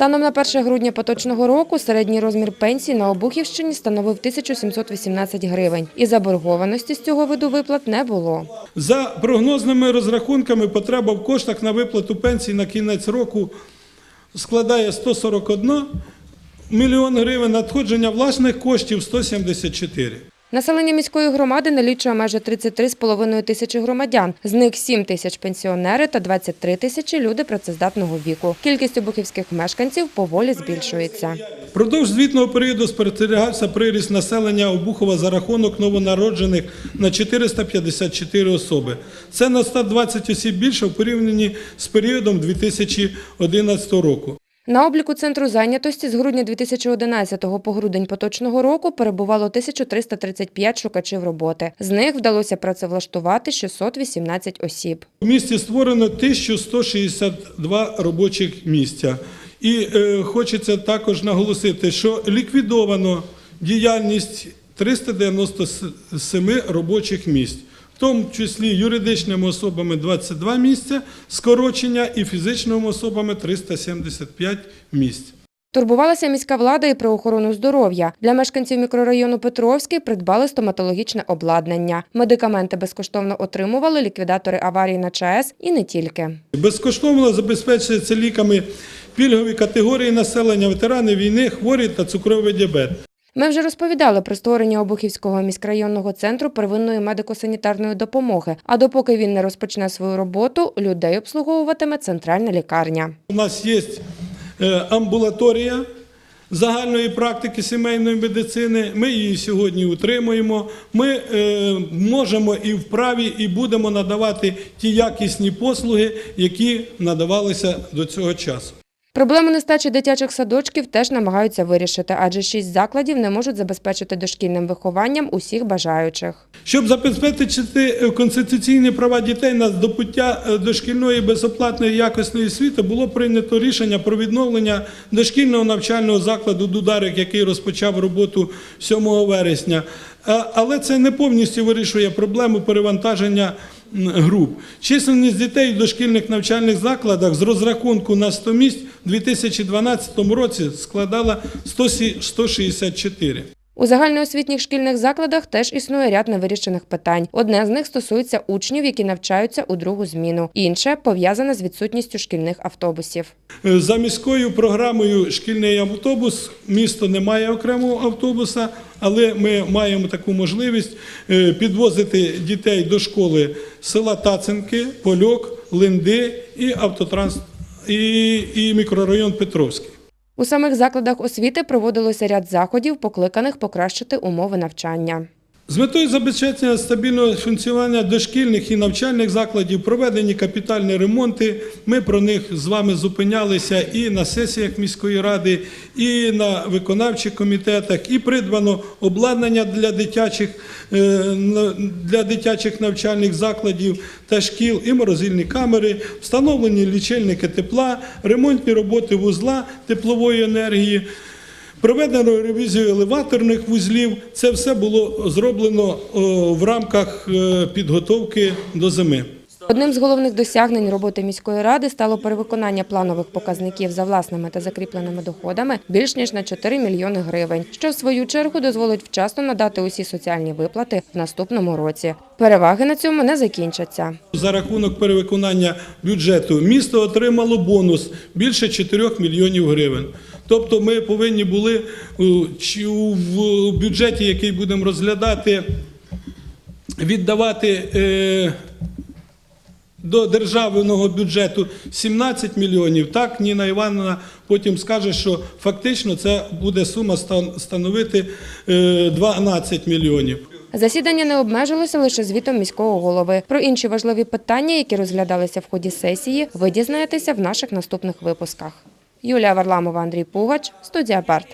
Станом на 1 грудня поточного року середній розмір пенсії на Обухівщині становив 1718 гривень. І заборгованості з цього виду виплат не було. За прогнозними розрахунками, потреба в коштах на виплату пенсій на кінець року складає 141 мільйон гривень, надходження власних коштів 174. Населення міської громади налічує майже 33,5 тисячі громадян. З них 7 тисяч пенсіонери та 23 тисячі люди працездатного віку. Кількість обухівських мешканців поволі збільшується. Впродовж звітного періоду спостерігався приріст населення Обухова за рахунок новонароджених на 454 особи. Це на 120 осіб більше в порівнянні з періодом 2011 року. На обліку центру зайнятості з грудня 2011 по грудень поточного року перебувало 1335 шукачів роботи. З них вдалося працевлаштувати 618 осіб. У місті створено 1162 робочих місця. І е, хочеться також наголосити, що ліквідовано діяльність 397 робочих місць, в тому числі юридичними особами 22 місця, скорочення і фізичними особами 375 місць. Турбувалася міська влада і про охорону здоров'я. Для мешканців мікрорайону Петровський придбали стоматологічне обладнання. Медикаменти безкоштовно отримували ліквідатори аварії на ЧАЕС і не тільки. Безкоштовно забезпечуються ліками пільгові категорії населення, ветерани війни, хворі та цукровий діабет. Ми вже розповідали про створення Обухівського міськрайонного центру первинної медико-санітарної допомоги. А допоки він не розпочне свою роботу, людей обслуговуватиме центральна лікарня. У нас є е, амбулаторія загальної практики сімейної медицини. Ми її сьогодні утримуємо. Ми е, можемо і вправі, і будемо надавати ті якісні послуги, які надавалися до цього часу. Проблему нестачі дитячих садочків теж намагаються вирішити, адже шість закладів не можуть забезпечити дошкільним вихованням усіх бажаючих. Щоб забезпечити е, конституційні права дітей на здобуття е, дошкільної безоплатної якісної освіти, було прийнято рішення про відновлення дошкільного навчального закладу «Дударик», який розпочав роботу 7 вересня. Але це не повністю вирішує проблему перевантаження груп. Численність дітей у дошкільних навчальних закладах з розрахунку на 100 місць у 2012 році складала 100 164. У загальноосвітніх шкільних закладах теж існує ряд невирішених питань. Одне з них стосується учнів, які навчаються у другу зміну. Інше пов'язане з відсутністю шкільних автобусів. Е, За міською програмою шкільний автобус місто не має окремого автобуса, але ми маємо таку можливість е, підвозити дітей до школи села Таценки, Польок, Линди і автотранс і, і мікрорайон Петровський. У самих закладах освіти проводилося ряд заходів, покликаних покращити умови навчання. З метою забезпечення стабільного функціонування дошкільних і навчальних закладів проведені капітальні ремонти. Ми про них з вами зупинялися і на сесіях міської ради, і на виконавчих комітетах, і придбано обладнання для дитячих, е, для дитячих навчальних закладів та шкіл, і морозильні камери, встановлені лічильники тепла, ремонтні роботи вузла теплової енергії. Проведено ревізію елеваторних вузлів. Це все було зроблено в рамках е, підготовки до зими. Одним з головних досягнень роботи міської ради стало перевиконання планових показників за власними та закріпленими доходами більш ніж на 4 мільйони гривень, що в свою чергу дозволить вчасно надати усі соціальні виплати в наступному році. Переваги на цьому не закінчаться. За рахунок перевиконання бюджету місто отримало бонус більше 4 мільйонів гривень. Тобто ми повинні були в бюджеті, який будемо розглядати, віддавати е, до державного бюджету 17 мільйонів. Так, Ніна Івановна потім скаже, що фактично це буде сума стан- становити е, 12 мільйонів. Засідання не обмежилося лише звітом міського голови. Про інші важливі питання, які розглядалися в ході сесії, ви дізнаєтеся в наших наступних випусках. Юлія Варламова, Андрій Пугач, студія Барт.